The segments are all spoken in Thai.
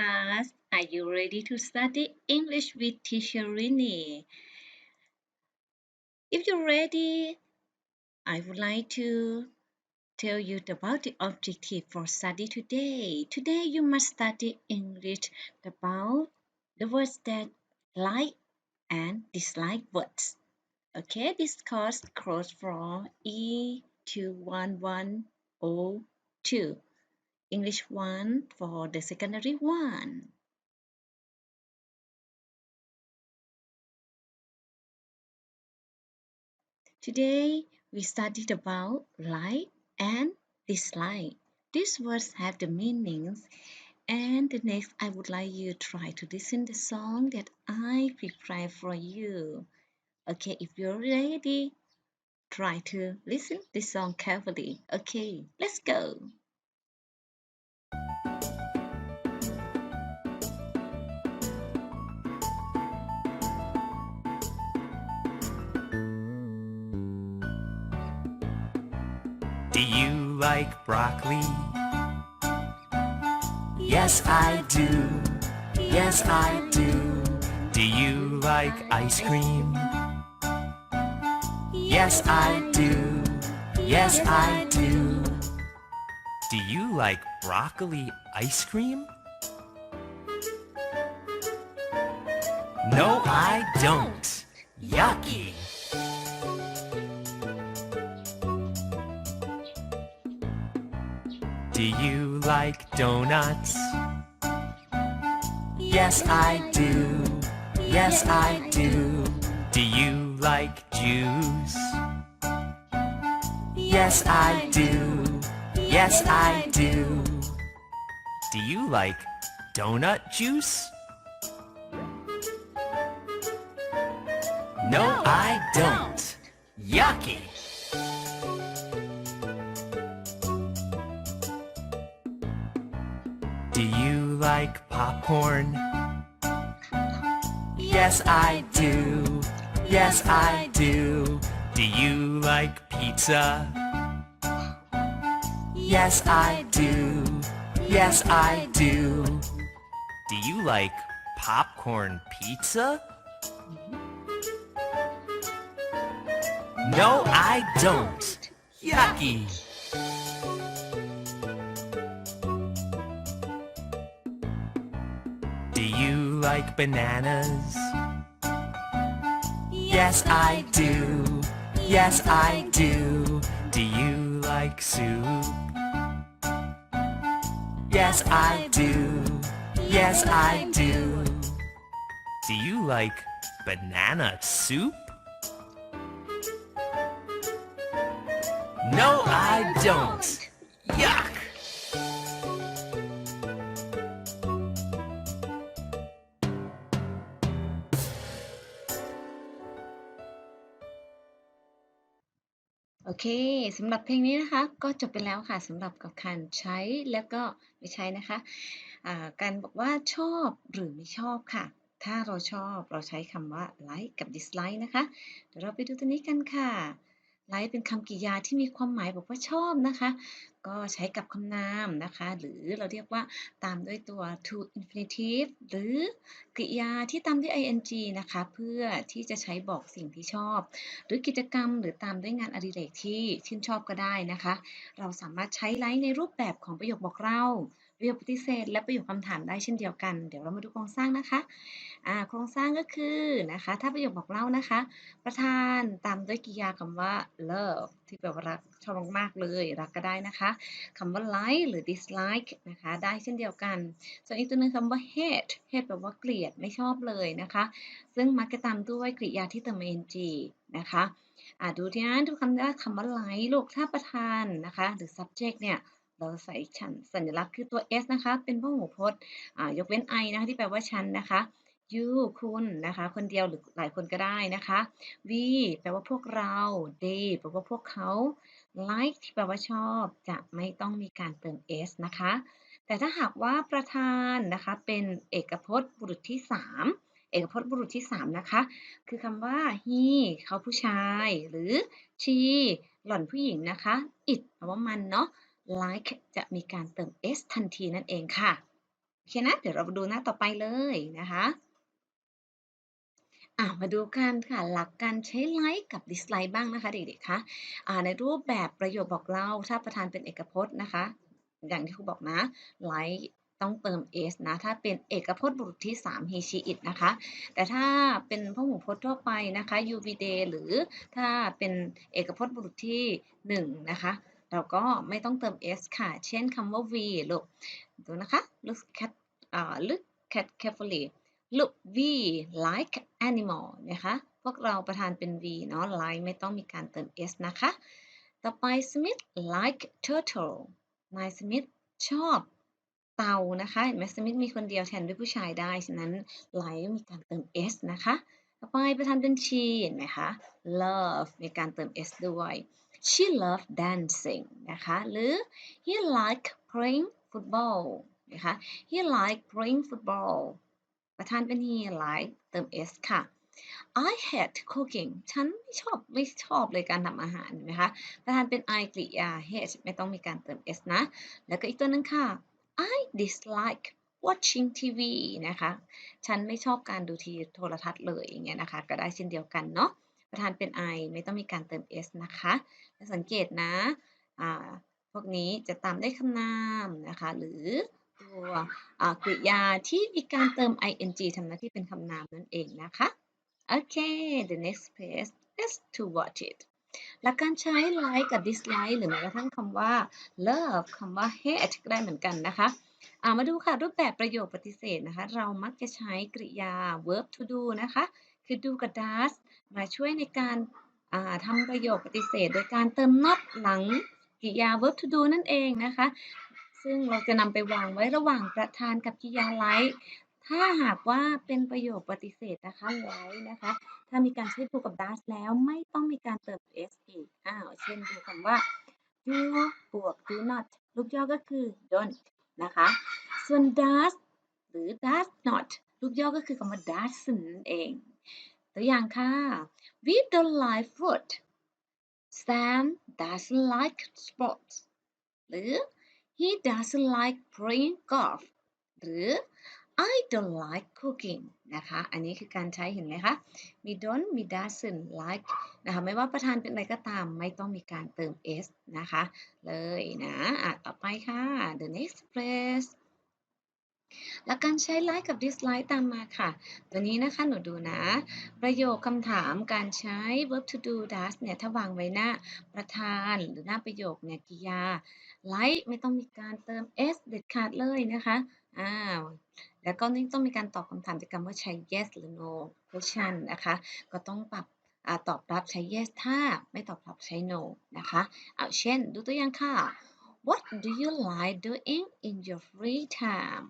class. Are you ready to study English with Teacher Rini? If you're ready, I would like to tell you about the objective for study today. Today you must study English about the words that like and dislike words. Okay, this course goes from E to 1102. English 1 for the secondary one. Today we studied about like and dislike. These words have the meanings and the next I would like you to try to listen the song that I prepared for you. Okay, if you're ready, try to listen this song carefully. Okay, let's go. Do you like broccoli? Yes, I do. Yes, I do. Do you like ice cream? Yes, I do. Yes, I do. Do you like broccoli ice cream? No, I don't. Yucky. Do you like donuts? Yes, I do. Yes, I do. Do you like juice? Yes, I do. Yes, I do. Do you like donut juice? No, I don't. Yucky. Do you like popcorn? Yes, I do. Yes, I do. Do you like pizza? Yes, I do. Yes, I do. Do you like popcorn pizza? No, I don't. Yucky. Do you like bananas? Yes, I do. Yes, I do. Do you like soup? Yes, I do. Yes, I do. Do you like banana soup? No, I don't. Yuck! เคสำหรับเพลงนี้นะคะ ก็จบไปแล้วค่ะสำหรับกับการใช้แล้วก็ไม่ใช้นะคะะการบอกว่าชอบหรือไม่ชอบค่ะ ถ้าเราชอบเราใช้คำว่า like กับ dislike นะคะ เดี๋ยวเราไปดูตัวนี้กันค่ะ like เป็นคำกริยาที่มีความหมายบอกว่าชอบนะคะ ก็ใช้กับคำนามนะคะ หรือเราเรียกว่าตามด้วยตัว to infinitive หรือกริยาที่ตามด้วย ing นะคะ เพื่อที่จะใช้บอกสิ่งที่ชอบ หรือกิจกรรมหรือตามด้วยงานอดิเรกที่ชื่นชอบก็ได้นะคะ เราสามารถใช้ไลค์ในรูปแบบของประโยคบอกเล่า ประโยคปฏิเสธ และประโยคคำถามได้เช่นเดียวกัน เดี๋ยวเรามาดูโครงสร้างนะคะอ่าโครงสร้างก็คือนะคะ ถ้าประโยคบอกเล่านะคะ ประธานตามด้วยกริยาคำว่า love ที่แปลว่ารักชอบมากๆเลย รักก็ได้นะคะคำว่า like หรือ dislike นะคะ ได้เช่นเดียวกัน ส่วนอีกตัวหนึงคำว่า hate hate แปลว่าเกลียดไม่ชอบเลยนะคะ ซึ่งมักจะตามด้วยกริยาที่เติม ing นะคะอ่าดูที่นั้นดูคำว่าคำว่า like ลูกถ้าประธานนะคะ หรือ subject เนี่ย เราใส่ฉันสัญลักษณ์คือตัว s นะคะ เป็นพหูพจน์ยกเว้น i นะคะที่แปลว่าฉันนะคะ you คุณนะคะ คนเดียวหรือหลายคนก็ได้นะคะ we แปลว่าพวกเรา they แปลว่าพวกเขา like ที่แปลว่าชอบ จะไม่ต้องมีการเติม s นะคะ แต่ถ้าหากว่าประธานนะคะ เป็นเอกพจน์บุรุษที่ 3 เอกพจน์บุรุษที่ 3 นะคะ คือคำว่า he เขาผู้ชาย หรือ she หล่อนผู้หญิงนะคะ it แปลว่ามันเนาะ like จะมีการเติม s ทันทีนั่นเองค่ะ โอเคนะ เดี๋ยวเรามาดูหน้าต่อไปเลยนะคะ่ะมาดูกันค่ะหลักการใช้ไลค์กับ dislike บ้างนะคะเด็กๆคะอ่าในรูปแบบประโยคบอกเล่าถ้าประธานเป็นเอกพจน์นะคะ อย่างที่ครูบอกนะ like ต้องเติม s นะ ถ้าเป็นเอกพจน์บุรุษที่ 3 he she it นะคะ แต่ถ้าเป็นพหูพจน์ทั่วไปนะคะ you we they หรือถ้าเป็นเอกพจน์บุรุษที่ 1 นะคะ เราก็ไม่ต้องเติม s ค่ะ เช่นคำว่า we ลูก ดูนะคะ look at อ่า look at carefully look we like animal นะคะ พวกเราประธานเป็น we เนาะ like ไม่ต้องมีการเติม s นะคะ ต่อไป Smith like turtle นายสมิธชอบเต่านะคะเห็นไหมสมิธมีคนเดียวแทนด้วยผู้ชายได้ ฉะนั้น like มีการเติม s นะคะ ต่อไปประธานเป็น she เห็นไหมคะ love มีการเติม s ด้วย she love dancing นะคะหรือ he like playing football นะคะ he like playing football ประธานเป็น he like เติม s ค่ะ I hate cooking ฉันไม่ชอบไม่ชอบเลยการทำอาหารนไหมคะประธานเป็น I กริยา hate ไม่ต้องมีการเติม s นะ แล้วก็อีกตัวนึงค่ะ I dislike watching TV นะคะ ฉันไม่ชอบการดูทีโทรทัศน์เลยอย่างเงี้ยนะคะ ก็ได้เช่นเดียวกันเนาะ ประธานเป็น I ไม่ต้องมีการเติม s นะคะและสังเกตนะพวกนี้จะตามด้วยคำนามนะคะ หรือตัวกริยาที่มีการเติม ing ทำหน้าที่เป็นคำนามนั่นเองนะคะ Okay the next page is to watch it หลักการใช้ like กับ dislike หรือแม้กระทั่งคำว่า love คำว่า hate ก็ได้เหมือนกันนะคะามาดูค่ะ รูปแบบประโยคปฏิเสธนะคะ เรามักจะใช้กริยา verb to do นะคะ คือ do กับ does มาช่วยในการาทำประโยคปฏิเสธ โดยการเติม not หลังกริยา verb to do นั่นเองนะคะ ซึ่งเราจะนำไปวางไว้ระหว่างประธานกับกริยา like ถ้าหากว่าเป็นประโยคปฏิเสธนะคะ like นะคะ ถ้ามีการใช้ do กับ does แล้วไม่ต้องมีการเติม s อีกอ้าวเช่นดูคำว่า do บวก do not ลูกย่อก็คือ don't นะคะ ส่วน does หรือ does not ลูกย่อก็คือคำว่า doesn't เอง ตัวอย่างค่ะ we don't like fruit Sam doesn't like sports หรือ he doesn't like playing golf หรือ I don't like cooking นะคะ อันนี้คือการใช้เห็นไหมคะมี don't มี doesn't like นะคะ ไม่ว่าประธานเป็นอะไรก็ตาม ไม่ต้องมีการเติม s นะคะ เลยนะ อะ ต่อไปค่ะ the next phrase หลักการใช้ like กับ dislike ตามมาค่ะ ตัวนี้นะคะหนูดูนะ ประโยคคำถามการใช้ verb to do does เนี่ย ถ้าวางไว้หน้าประธานหรือหน้าประโยคเนี่ยกิยา like ไม่ต้องมีการเติม s เด็ดขาดเลยนะคะอ้าวแล้วก็นี่ต้องมีการตอบคำถามจากคำว่าใช้ yes หรือ no question นะคะ ก็ต้องปรับอตอบรับใช้ yes ถ้าไม่ตอบรับใช้ no นะคะ เอาเช่น ดูตัวอย่างค่ะ What do you like doing in your free time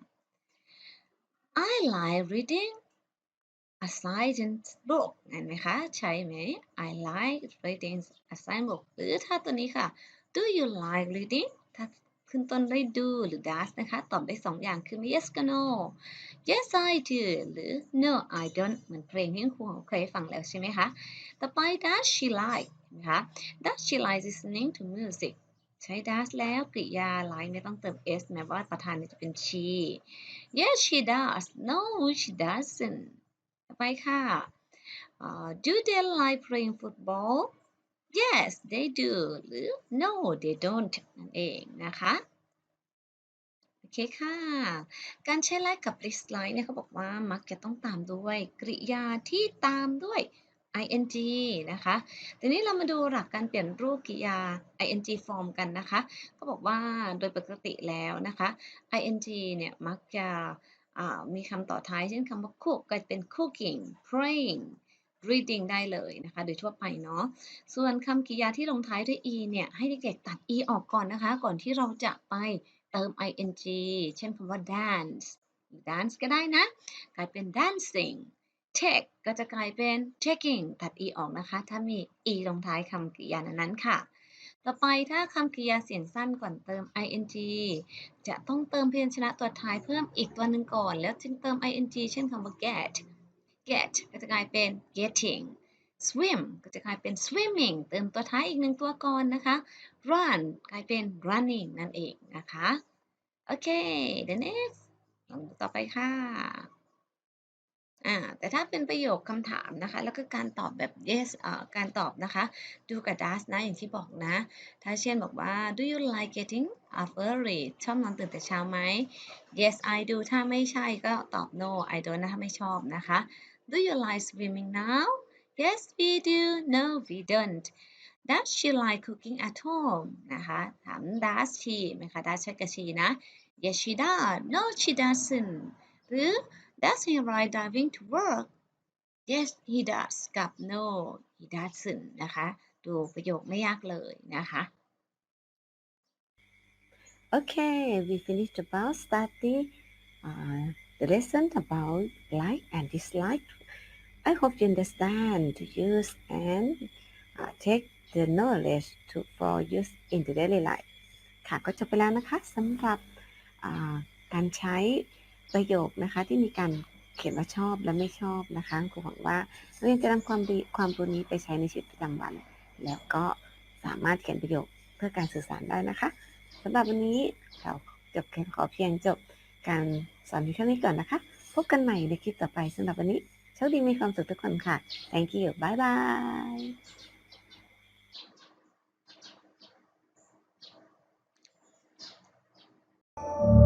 I like reading a science book เห็นไหมคะ ใช่ไหม I like reading a science book หรือถ้าตัวนี้ค่ะ Do you like reading ถ้าขึ้นต้นด้วย do หรือ does นะคะ ตอบได้สองอย่างคือ yes กับ no yes I do หรือ no I don't เหมือนเพลงที่ครูเคยฟังแล้วใช่ไหมคะ ต่อไป does she like นะคะ does she like listening to music ใช้ does แล้วกริยา like ไม่ต้องเติม s แม้ว่าประธานจะเป็น she yes she does no she doesn't ไปค่ะ uh, do they like playing football yes they do หรือ no they don't นั่นเองนะคะโอเคค่ะ การใช้ like กับ dislike เนี่ยเขาบอกว่ามักจะต้องตามด้วยกริยาที่ตามด้วย ing นะคะ ทีนี้เรามาดูหลักการเปลี่ยนรูปกริยา ing form กันนะคะเขาบอกว่าโดยปกติแล้วนะคะ ing เนี่ยมักจะมีคำต่อท้าย เช่นคำว่า cook ก็เป็น cooking praying reading ได้เลยนะคะโดยทั่วไปเนาะ ส่วนคำกริยาที่ลงท้ายด้วย e เนี่ย ให้เด็กๆตัด e ออกก่อนนะคะ ก่อนที่เราจะไปเติม ing เช่นคำว่า dance dance ก็ได้นะ กลายเป็น dancing take ก็จะกลายเป็น taking ตัด e ออกนะคะ ถ้ามี e ลงท้ายคำกริยานั้นๆค่ะ ต่อไปถ้าคำกริยาเสียงสั้นก่อนเติม ing จะต้องเติมพยัญชนะตัวท้ายเพิ่มอีกตัวหนึ่งก่อน แล้วจึงเติม ing เช่นคำว่า get get ก็จะกลายเป็น getting swim ก็จะกลายเป็น swimming เติมตัวท้ายอีกหนึ่งตัวก่อนนะคะ run กลายเป็น running นั่นเองนะคะ โอเค the next ลองดูต่อไปค่ะ อ่าแต่ถ้าเป็นประโยคคำถามนะคะ แล้วก็การตอบแบบ yes เอ่อการตอบนะคะ do กับ does นะ อย่างที่บอกนะ ถ้าเช่นบอกว่า do you like getting up early ชอบนอนตื่นแต่เช้าไหม yes I do ถ้าไม่ใช่ก็ตอบ no I don't นะถ้าไม่ชอบนะคะ do you like swimming now yes we do no we don't does she like cooking at home นะคะ ถาม does she ไหมคะ does ใช้กับ she นะ yes she does no she doesn't หรือ Does he like driving to work? Yes, he does กับ No, he doesn't นะคะ ดูประโยคไม่ยากเลยนะคะ Okay, we finished about study uh, the lesson about like and dislike. I hope you understand to use and uh, take the knowledge to for use in the daily life ค่ะก็จบไปแล้วนะคะสำหรับการใช้ ประโยคนะคะที่มีการเขียนว่าชอบและไม่ชอบนะคะครูหวังว่าเรียนจะนำความดีความรู้นี้ไปใช้ในชีวิตประจำวัน แล้วก็สามารถเขียนประโยคเพื่อการสื่อสารได้นะคะสำหรับวันนี้เราจบแค่ขอเพียงจบการสอนเพียงเท่านี้ก่อนนะคะ พบกันใหม่ในคลิปต่อไปสำหรับวันนี้โชคดีมีความสุขทุกคนค่ะ thank you bye bye you